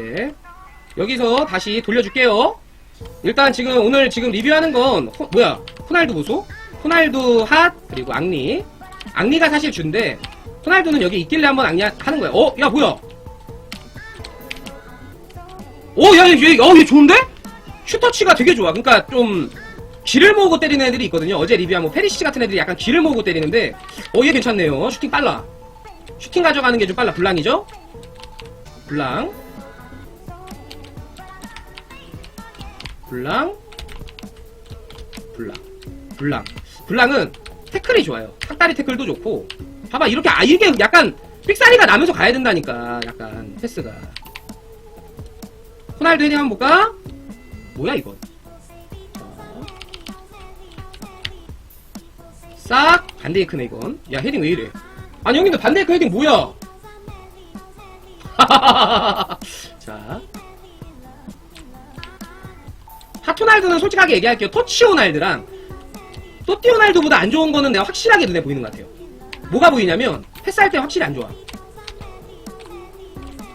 네. 여기서 다시 돌려줄게요. 일단 지금 오늘 지금 리뷰하는 건 호- 뭐야? 호날두 보소? 호날두 핫 그리고 앙리. 앙리가 사실 준데 호날두는 여기 있길래 한번 앙리 하- 하는 거야. 어, 야 뭐야? 오, 야, 얘, 어, 얘 좋은데? 슈터치가 되게 좋아. 그러니까 좀 기를 모으고 때리는 애들이 있거든요. 어제 리뷰한 뭐 페리시치 같은 애들이 약간 기를 모으고 때리는데, 어, 얘 괜찮네요. 슈팅 빨라. 슈팅 가져가는 게 좀 빨라. 블랑이죠? 블랑. 블랑. 블랑. 블랑. 블랑은 태클이 좋아요. 탁다리 태클도 좋고. 봐봐, 이렇게, 아, 이게 약간 삑사리가 나면서 가야 된다니까. 약간 패스가. 호날두 헤딩 한번 볼까? 뭐야, 이건? 싹 반데이크네 이건 야 헤딩 왜 이래 아니 형님들 반데이크 헤딩 뭐야 자 하토날드는 솔직하게 얘기할게요 토치오날드랑 또띠오날드보다 안 좋은 거는 내가 확실하게 눈에 보이는 것 같아요 뭐가 보이냐면 패스할 때 확실히 안 좋아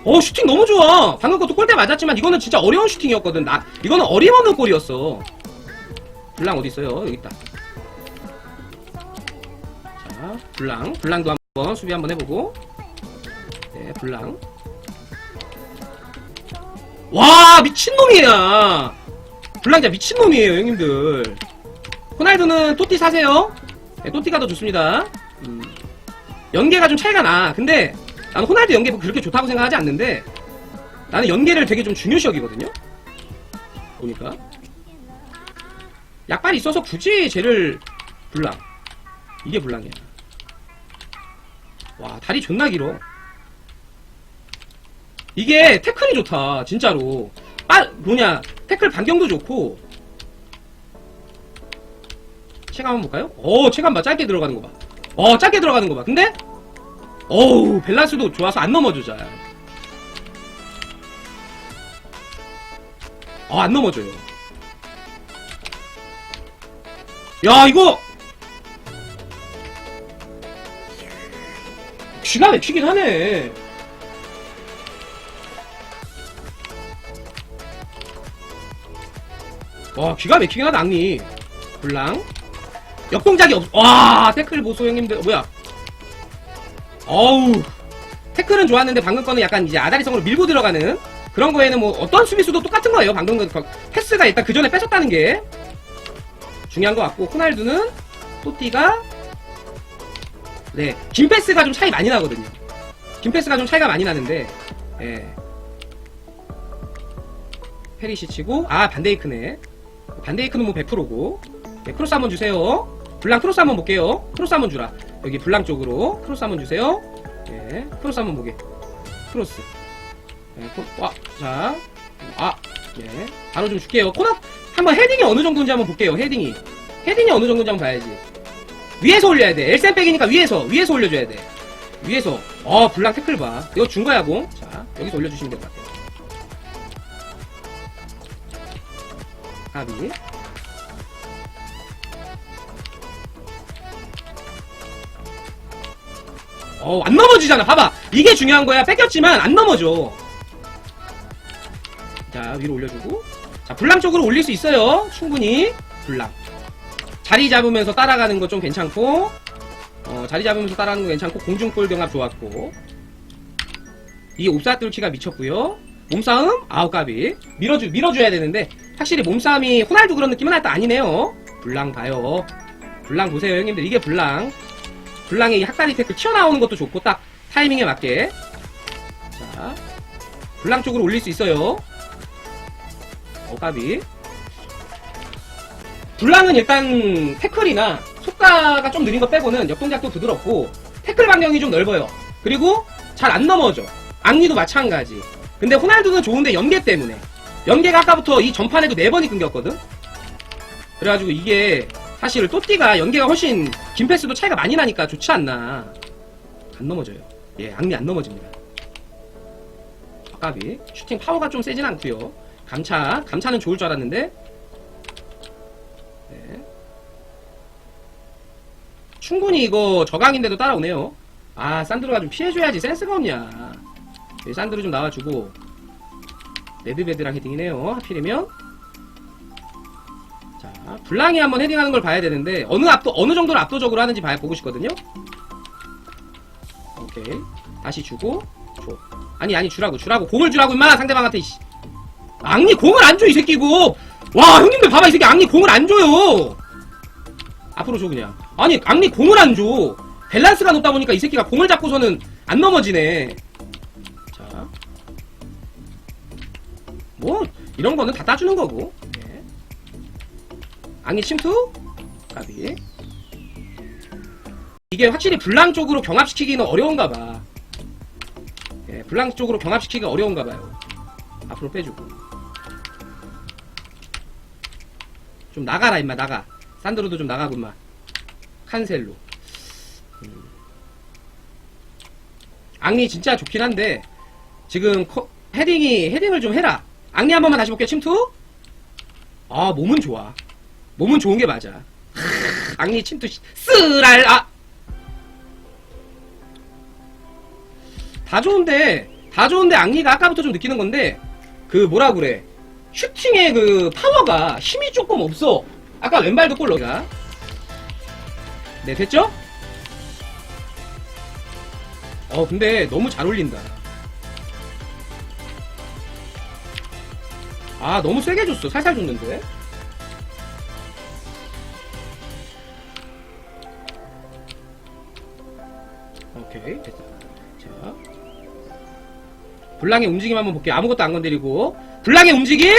어 슈팅 너무 좋아 방금 것도 골대 맞았지만 이거는 진짜 어려운 슈팅이었거든 나 이거는 어림없는 골이었어 블랑 어디 있어요 여기 있다 자, 블랑. 블랑도 한번 수비 한번 해보고. 네, 블랑. 와, 미친놈이야! 블랑 진짜 미친놈이에요, 형님들. 호날두는 또띠 사세요. 네, 또띠가 더 좋습니다. 음, 연계가 좀 차이가 나. 근데, 나는 호날두 연계 그렇게 좋다고 생각하지 않는데, 나는 연계를 되게 좀 중요시 여기거든요? 보니까. 약발이 있어서 굳이 쟤를 블랑. 이게 블랑이야. 와, 다리 존나 길어. 이게 태클이 좋다, 진짜로. 빠, 뭐냐, 태클 반경도 좋고. 체감 한번 볼까요? 어, 체감 봐, 짧게 들어가는 거 봐. 어, 짧게 들어가는 거 봐. 근데, 어우, 밸런스도 좋아서 안 넘어져, 잘. 어, 안 넘어져요. 야, 이거! 기가 막히긴 하네. 와, 기가 막히긴 하다, 앙리. 블랑. 역동작이 없, 와, 태클 보소, 형님들. 뭐야. 어우. 태클은 좋았는데 방금 거는 약간 이제 아다리성으로 밀고 들어가는 그런 거에는 뭐 어떤 수비수도 똑같은 거예요. 방금 그 패스가 일단 그 전에 뺏었다는 게 중요한 것 같고, 호날두는 또띠가 네, 김패스가 좀 차이 많이 나거든요. 김패스가 좀 차이가 많이 나는데, 예. 페리시 치고, 아, 반데이크네. 반데이크는 뭐 100%고. 네, 크로스 한번 주세요. 블랑 크로스 한번 볼게요. 크로스 한번 주라. 여기 블랑 쪽으로 크로스 한번 주세요. 예, 크로스 한번 보게. 크로스. 예, 코, 와, 자, 아, 예, 바로 좀 줄게요. 코너 한번 헤딩이 어느 정도인지 한번 볼게요. 헤딩이, 헤딩이 어느 정도인지 한번 봐야지. 위에서 올려야 돼. 엘센백이니까 위에서, 위에서 올려줘야 돼. 위에서. 어, 블랑 태클 봐. 이거 준 거야, 공. 자, 여기서 올려주시면 될 것 같아요. 가비. 어, 안 넘어지잖아. 봐봐. 이게 중요한 거야. 뺏겼지만 안 넘어져. 자, 위로 올려주고. 자, 블랑 쪽으로 올릴 수 있어요. 충분히. 블랑. 자리 잡으면서 따라가는 거 좀 괜찮고 어, 자리 잡으면서 따라가는 거 괜찮고 공중볼 경합 좋았고 이 옵사 뚫기가 미쳤고요 몸싸움? 아우 까비 밀어주, 밀어줘야 되는데 확실히 몸싸움이 호날두 그런 느낌은 할때 아니네요. 블랑 봐요. 블랑 보세요 형님들. 이게 블랑. 블랑의 이 학다리 태클 튀어나오는 것도 좋고 딱 타이밍에 맞게. 자 블랑 쪽으로 올릴 수 있어요. 어 까비 블랑은 일단 태클이나 속가가 좀 느린 거 빼고는 역동작도 부드럽고 태클 반경이 좀 넓어요. 그리고 잘 안 넘어져. 앙리도 마찬가지. 근데 호날두는 좋은데 연계 때문에 연계가 아까부터 이 전판에도 네 번이 끊겼거든. 그래가지고 이게 사실 또띠가 연계가 훨씬 김패스도 차이가 많이 나니까 좋지 않나. 안 넘어져요. 예, 앙리 안 넘어집니다. 까비. 슈팅 파워가 좀 세진 않고요. 감차, 감차는 좋을 줄 알았는데. 네. 충분히 이거 저강인데도 따라오네요. 아, 산드로가 좀 피해줘야지 센스가 없냐. 네, 산드로 좀 나와주고. 레드베드랑 헤딩이네요. 하필이면. 자, 블랑이 한번 헤딩하는 걸 봐야 되는데, 어느 압도, 어느 정도로 압도적으로 하는지 봐야 보고 싶거든요. 오케이. 다시 주고, 줘. 아니, 아니, 주라고, 주라고. 공을 주라고, 임마! 상대방한테, 이씨. 악리 공을 안 줘, 이 새끼, 이거! 와, 형님들 봐봐, 이 새끼 악리 공을 안 줘요! 앞으로 줘, 그냥. 아니, 악리 공을 안 줘! 밸런스가 높다 보니까 이 새끼가 공을 잡고서는 안 넘어지네. 자. 뭐, 이런 거는 다 따주는 거고. 예. 악리 침투? 까비. 이게 확실히 블랑 쪽으로 경합시키기는 어려운가 봐. 예, 블랑 쪽으로 경합시키기가 어려운가 봐요. 앞으로 빼주고. 좀 나가라, 임마, 나가. 산드로도 좀 나가고, 임마. 칸셀로. 음. 악리 진짜 좋긴 한데, 지금 커- 헤딩이, 헤딩을 좀 해라. 악리 한 번만 다시 볼게요, 침투? 아, 몸은 좋아. 몸은 좋은 게 맞아. 하, 악리 침투, 씨. 쓰랄, 아! 다 좋은데 다 좋은데 악리가 아까부터 좀 느끼는 건데 그 뭐라 그래 슈팅의 그 파워가 힘이 조금 없어 아까 왼발도 골 넣어가 네 됐죠? 어 근데 너무 잘 올린다 아 너무 세게 줬어 살살 줬는데 오케이 됐다 자 블랑의 움직임 한번 볼게요. 아무것도 안 건드리고. 블랑의 움직임?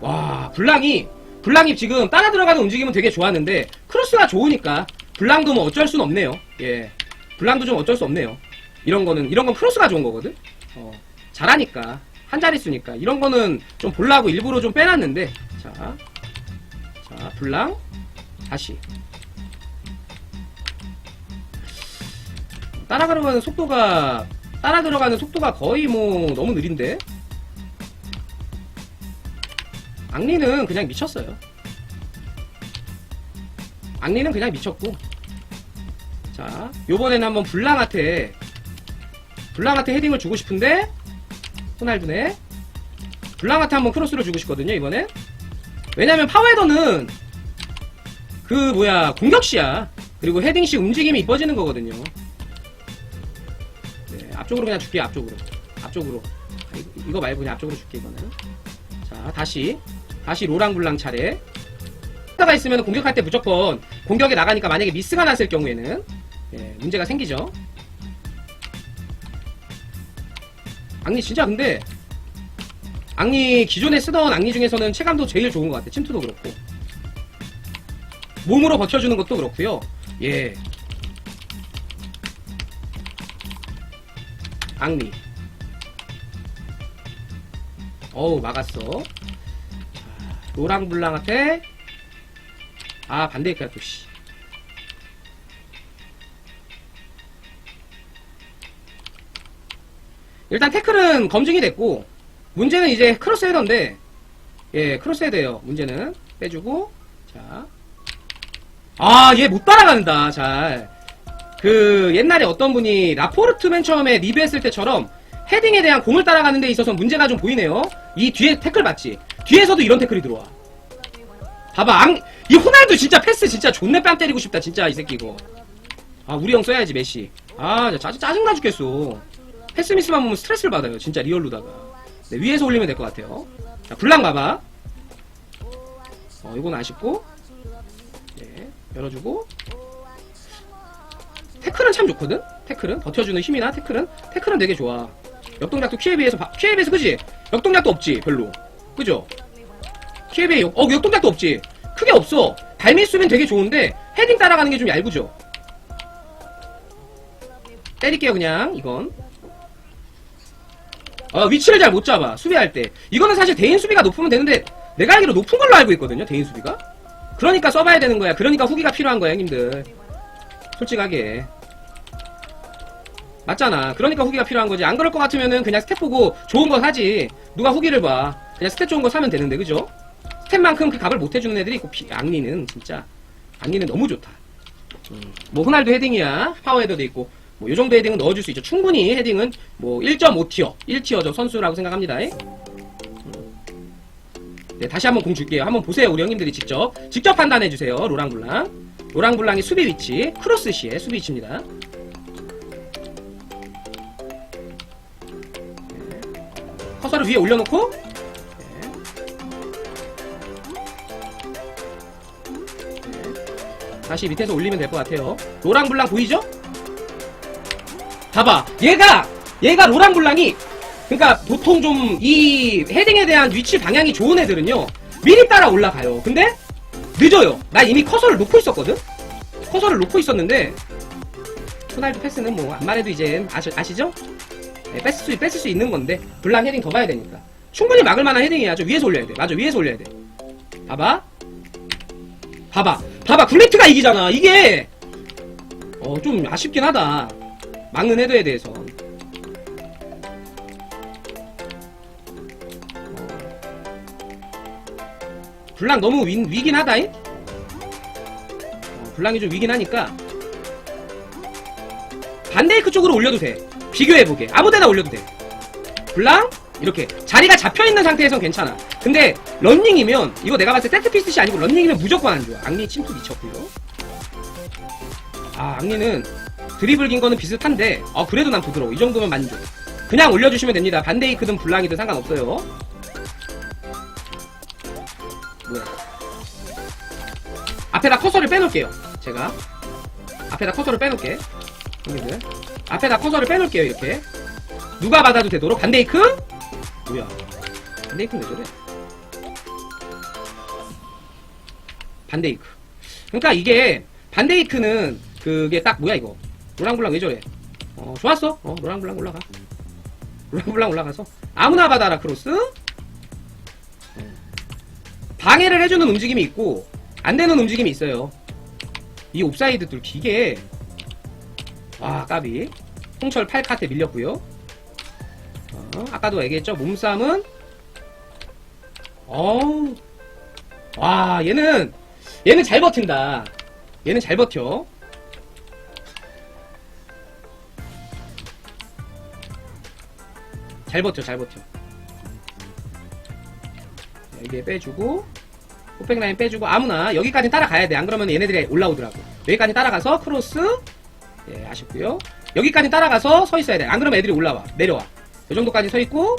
와, 블랑이, 블랑이 지금 따라 들어가는 움직임은 되게 좋았는데, 크로스가 좋으니까, 블랑도 뭐 어쩔 순 없네요. 예. 블랑도 좀 어쩔 수 없네요. 이런 거는, 이런 건 크로스가 좋은 거거든? 어, 잘하니까. 한 자릿수니까. 이런 거는 좀 보려고 일부러 좀 빼놨는데, 자. 자, 블랑. 다시. 따라 들어가는 속도가 따라 들어가는 속도가 거의 뭐 너무 느린데 악리는 그냥 미쳤어요 악리는 그냥 미쳤고 자 요번에는 한번 블랑한테 블랑한테 헤딩을 주고 싶은데 호날두네 블랑한테 한번 크로스를 주고 싶거든요 이번엔 왜냐면 파웨더는 그 뭐야 공격시야 그리고 헤딩시 움직임이 이뻐지는 거거든요 네, 앞쪽으로 그냥 줄게요, 앞쪽으로. 앞쪽으로. 아, 이거, 이거 말고 그냥 앞쪽으로 줄게, 이거는. 자, 다시. 다시 로랑 블랑 차례. 타가 있으면 공격할 때 무조건 공격에 나가니까 만약에 미스가 났을 경우에는, 예, 문제가 생기죠. 악리 진짜 근데, 악리, 기존에 쓰던 악리 중에서는 체감도 제일 좋은 것 같아. 침투도 그렇고. 몸으로 버텨주는 것도 그렇고요. 예. 악리. 어우, 막았어. 자, 노랑블랑한테. 아, 반대니까 또, 씨. 일단 태클은 검증이 됐고, 문제는 이제 크로스 헤더인데, 예, 크로스 헤더예요 문제는. 빼주고, 자. 아, 얘 못 따라간다, 잘. 그 옛날에 어떤 분이 라포르트 맨 처음에 리뷰했을 때처럼 헤딩에 대한 공을 따라가는 데 있어서 문제가 좀 보이네요. 이 뒤에 태클 맞지? 뒤에서도 이런 태클이 들어와. 봐봐, 앙, 이 호날두 진짜 패스 진짜 존내 뺨 때리고 싶다, 진짜 이 새끼 이거. 아, 우리 형 써야지, 메시. 아, 짜증, 짜증나 죽겠어. 패스 미스만 보면 스트레스를 받아요, 진짜 리얼로다가. 네, 위에서 올리면 될 것 같아요. 자, 블랑 봐봐. 어, 이건 아쉽고. 네, 열어주고. 태클은 참 좋거든? 태클은? 버텨주는 힘이나 태클은? 태클은 되게 좋아. 역동작도 키에 비해서, 바- 키에 비해서 그지? 역동작도 없지, 별로. 그죠? 키에 비해, 역, 어, 역동작도 없지? 크게 없어. 발밑수면 되게 좋은데, 헤딩 따라가는 게 좀 얇으죠? 때릴게요, 그냥, 이건. 어, 위치를 잘 못 잡아, 수비할 때. 이거는 사실 대인 수비가 높으면 되는데, 내가 알기로 높은 걸로 알고 있거든요, 대인 수비가? 그러니까 써봐야 되는 거야. 그러니까 후기가 필요한 거야, 형님들. 솔직하게 맞잖아. 그러니까 후기가 필요한 거지. 안 그럴 것 같으면은 그냥 스탯 보고 좋은 거 사지. 누가 후기를 봐. 그냥 스탯 좋은 거 사면 되는데, 그죠? 스탯만큼 그 값을 못 해주는 애들이 있고, 비, 악리는 진짜. 악리는 너무 좋다. 음, 뭐, 호날두 헤딩이야. 파워 헤더도 있고. 뭐, 요 정도 헤딩은 넣어줄 수 있죠. 충분히 헤딩은 뭐, 1.5티어, 1티어죠. 선수라고 생각합니다. 음. 네, 다시 한번 공 줄게요. 한번 보세요. 우리 형님들이 직접. 직접 판단해 주세요. 로랑블랑. 로랑블랑의 수비 위치. 크로스 시의 수비 위치입니다. 커서를 위에 올려놓고 네. 네. 다시 밑에서 올리면 될 것 같아요. 로랑블랑 보이죠? 봐봐. 얘가 얘가 로랑블랑이 그러니까 보통 좀 이 헤딩에 대한 위치 방향이 좋은 애들은요 미리 따라 올라가요. 근데 늦어요. 나 이미 커서를 놓고 있었거든. 커서를 놓고 있었는데 호날두 패스는 뭐 안 말해도 이제 아시, 아시죠? 네, 뺐을 수, 뺐을 수 있는 건데, 블랑 헤딩 더 봐야 되니까. 충분히 막을 만한 헤딩이야. 저 위에서 올려야 돼. 맞아, 위에서 올려야 돼. 봐봐. 봐봐. 봐봐. 굴리트가 이기잖아. 이게, 어, 좀 아쉽긴 하다. 막는 헤더에 대해서. 어. 블랑 너무 위, 위긴 하다잉? 어, 블랑이 좀 위긴 하니까. 반데이크 쪽으로 올려도 돼. 비교해보게. 아무데나 올려도 돼. 블랑? 이렇게. 자리가 잡혀있는 상태에선 괜찮아. 근데, 런닝이면, 이거 내가 봤을 때 세트피스이 아니고 런닝이면 무조건 안 좋아. 악리 침투 미쳤고요. 아, 악리는 드리블 긴 거는 비슷한데, 어, 그래도 난 부드러워. 이 정도면 만족. 그냥 올려주시면 됩니다. 반데이크든 블랑이든 상관없어요. 뭐야. 앞에다 커서를 빼놓을게요. 제가. 앞에다 커서를 빼놓을게. 형님들. 앞에다 커서를 빼놓을게요, 이렇게. 누가 받아도 되도록. 반데이크? 뭐야. 반데이크는 왜 저래? 반데이크. 그러니까 이게, 반데이크는, 그게 딱, 뭐야, 이거. 노랑블랑 왜 저래? 어, 좋았어. 어, 노랑블랑 올라가. 노랑블랑 올라가서. 아무나 받아라, 크로스. 어. 방해를 해주는 움직임이 있고, 안 되는 움직임이 있어요. 이 옵사이드 뚫기, 이게, 아, 까비. 홍철 8카트 밀렸고요. 어, 아까도 얘기했죠. 몸싸움은 어우. 와, 얘는 얘는 잘 버틴다. 얘는 잘 버텨. 잘 버텨, 잘 버텨. 여기에 빼주고, 호백 라인 빼주고, 아무나, 여기까지 따라가야 돼. 안 그러면 얘네들이 올라오더라고. 여기까지 따라가서, 크로스, 예, 아쉽고요. 여기까지 따라가서 서 있어야 돼. 안 그러면 애들이 올라와. 내려와. 이 정도까지 서 있고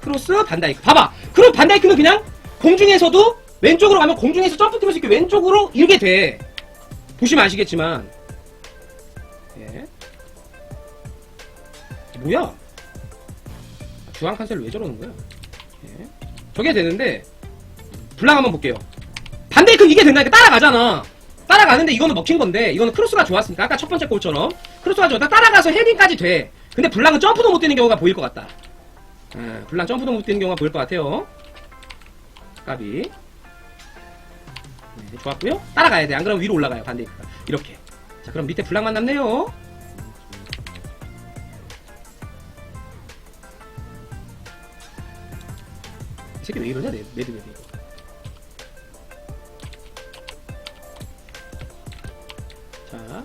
크로스 반다이크. 봐봐. 그럼 반다이크는 그냥 공중에서도 왼쪽으로 가면 공중에서 점프 뛰면서 이렇게 왼쪽으로 이렇게 돼. 보시면 아시겠지만. 예. 뭐야? 중앙 칸셀을 왜 저러는 거야? 예. 저게 되는데 블랑 한번 볼게요. 반다이크는 이게 된다니까 따라가잖아. 따라가는데 이거는 먹힌 건데 이거는 크로스가 좋았으니까. 아까 첫 번째 골처럼 크로스가 좋다. 따라가서 헤딩까지 돼. 근데 블랑은 점프도 못 뛰는 경우가 보일 것 같다. 예, 블랑 점프도 못 뛰는 경우가 보일 것 같아요. 까비. 네, 좋았고요. 따라가야 돼 안 그러면 위로 올라가요. 반대니까 이렇게. 자 그럼 밑에 블랑 만 남네요 새끼 왜 이러냐 레- 레드베리 자,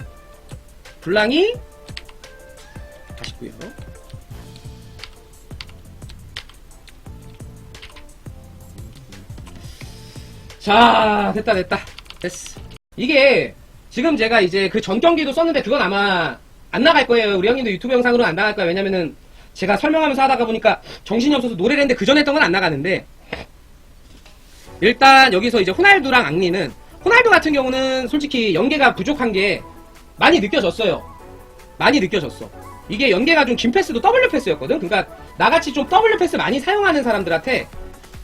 블랑이 아쉽고요. 자, 됐다, 됐다. 됐어. 이게, 지금 제가 이제 그 전 경기도 썼는데 그건 아마 안 나갈 거예요. 우리 형님도 유튜브 영상으로는 안 나갈 거예요. 왜냐면은 제가 설명하면서 하다가 보니까 정신이 없어서 노래를 했는데 그 전에 했던 건 안 나가는데 일단 여기서 이제 호날두랑 앙리는 호날두 같은 경우는 솔직히 연계가 부족한 게 많이 느껴졌어요. 많이 느껴졌어. 이게 연계가 좀 긴 패스도 W 패스였거든. 그러니까 나같이 좀 W 패스 많이 사용하는 사람들한테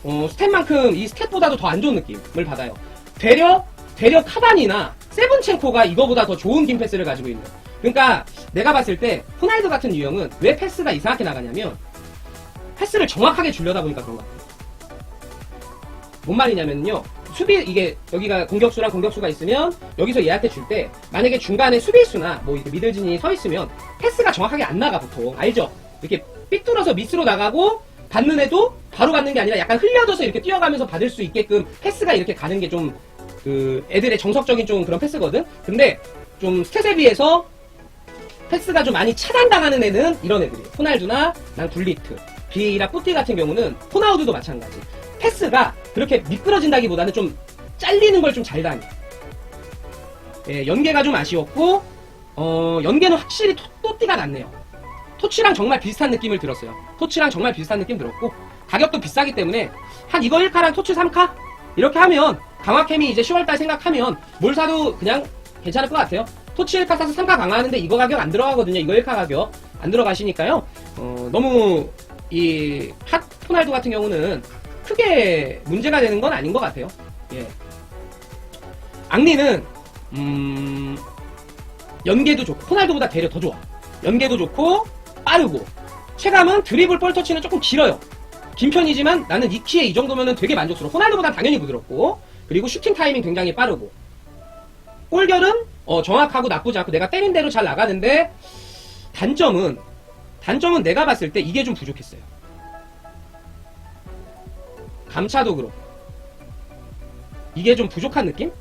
어, 스탯만큼 이 스탯보다도 더 안 좋은 느낌을 받아요. 되려 되려 카반이나 세븐첸코가 이거보다 더 좋은 긴 패스를 가지고 있는. 그러니까 내가 봤을 때 호날두 같은 유형은 왜 패스가 이상하게 나가냐면 패스를 정확하게 주려다 보니까 그런 것 같아요. 뭔 말이냐면요. 수비 이게 여기가 공격수랑 공격수가 있으면 여기서 얘한테 줄 때 만약에 중간에 수비수나 뭐 이렇게 미들진이 서 있으면 패스가 정확하게 안 나가 보통 알죠? 이렇게 삐뚤어서 미스로 나가고 받는 애도 바로 받는 게 아니라 약간 흘려져서 이렇게 뛰어가면서 받을 수 있게끔 패스가 이렇게 가는 게 좀 그 애들의 정석적인 좀 그런 패스거든. 근데 좀 스탯에 비해서 패스가 좀 많이 차단당하는 애는 이런 애들이에요. 호날두나 난 굴리트, 비에이라 뿌띠 같은 경우는 호나우두도 마찬가지. 패스가 그렇게 미끄러진다기보다는 좀 잘리는 걸 좀잘 당해. 예, 연계가 좀 아쉬웠고 어, 연계는 확실히 토, 또띠가 낫네요. 토치랑 정말 비슷한 느낌을 들었어요. 토치랑 정말 비슷한 느낌 들었고 가격도 비싸기 때문에 한 이거 1카랑 토치 3카 이렇게 하면 강화캠이 이제 10월달 생각하면 뭘 사도 그냥 괜찮을 것 같아요. 토치 1카 사서 3카 강화하는데 이거 가격 안 들어가거든요. 이거 1카 가격 안 들어가시니까요. 어, 너무 이핫 호날두 같은 경우는 크게 문제가 되는 건 아닌 것 같아요. 예. 앙리는 음, 연계도 좋고 호날두보다 대려 더 좋아. 연계도 좋고 빠르고 체감은 드리블 볼 터치는 조금 길어요. 긴 편이지만 나는 이 키에 이 정도면은 되게 만족스러워. 호날두보다 당연히 부드럽고 그리고 슈팅 타이밍 굉장히 빠르고 골결은 어, 정확하고 나쁘지 않고 내가 때린 대로 잘 나가는데 단점은 단점은 내가 봤을 때 이게 좀 부족했어요. 감차도 그렇고 이게 좀 부족한 느낌?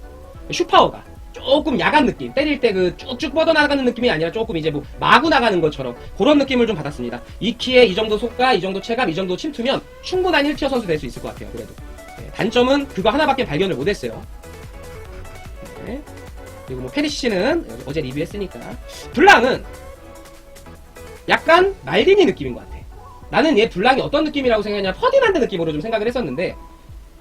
슈파워가 조금 야간 느낌 때릴 때 그 쭉쭉 뻗어나가는 느낌이 아니라 조금 이제 뭐 마구 나가는 것처럼 그런 느낌을 좀 받았습니다 이 키에 이 정도 속가 이 정도 체감 이 정도 침투면 충분한 1티어 선수 될 수 있을 것 같아요 그래도 네, 단점은 그거 하나밖에 발견을 못했어요 네. 그리고 뭐 페리시는 어제 리뷰했으니까. 블랑은 약간 말디니 느낌인 것 같아. 나는 얘 블랑이 어떤 느낌이라고 생각했냐? 퍼디난드 느낌으로 좀 생각을 했었는데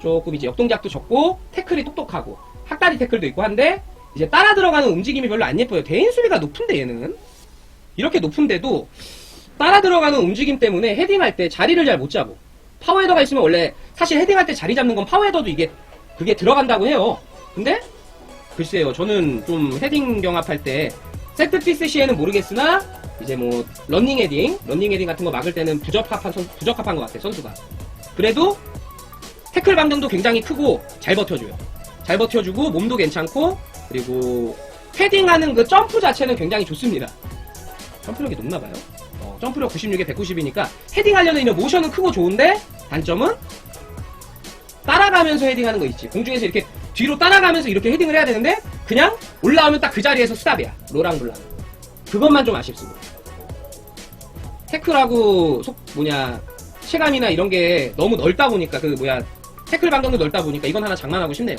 조금 이제 역동작도 적고 태클이 똑똑하고 학다리 태클도 있고 한데 이제 따라 들어가는 움직임이 별로 안 예뻐요. 대인 수비가 높은데 얘는. 이렇게 높은데도 따라 들어가는 움직임 때문에 헤딩할 때 자리를 잘 못 잡고 파워헤더가 있으면 원래 사실 헤딩할 때 자리 잡는 건 파워헤더도 이게 그게 들어간다고 해요. 근데 글쎄요, 저는 좀 헤딩 경합할 때 세트 피스 시에는 모르겠으나 이제 뭐 런닝 헤딩, 런닝 헤딩 같은 거 막을 때는 부적합한 선, 부적합한 것 같아요 선수가. 그래도 태클 반경도 굉장히 크고 잘 버텨줘요. 잘 버텨주고 몸도 괜찮고 그리고 헤딩하는 그 점프 자체는 굉장히 좋습니다. 점프력이 높나 봐요. 어, 점프력 96에 190이니까 헤딩하려는 이런 모션은 크고 좋은데 단점은 따라가면서 헤딩하는 거 있지. 공중에서 이렇게 뒤로 따라가면서 이렇게 헤딩을 해야 되는데 그냥 올라오면 딱 그 자리에서 스탑이야. 로랑블랑. 그것만 좀 아쉽습니다. 태클하고 속 뭐냐 체감이나 이런 게 너무 넓다 보니까 그 뭐야 태클 반경도 넓다 보니까 이건 하나 장만하고 싶네요.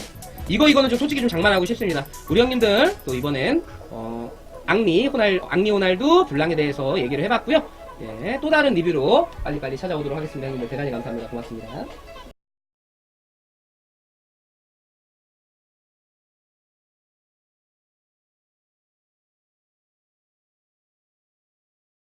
이거 이거는 좀 솔직히 좀 장만하고 싶습니다. 우리 형님들 또 이번엔 어, 앙리 호날 앙리 호날두 블랑에 대해서 얘기를 해봤고요. 예, 또 다른 리뷰로 빨리빨리 찾아오도록 하겠습니다. 형님들 대단히 감사합니다. 고맙습니다.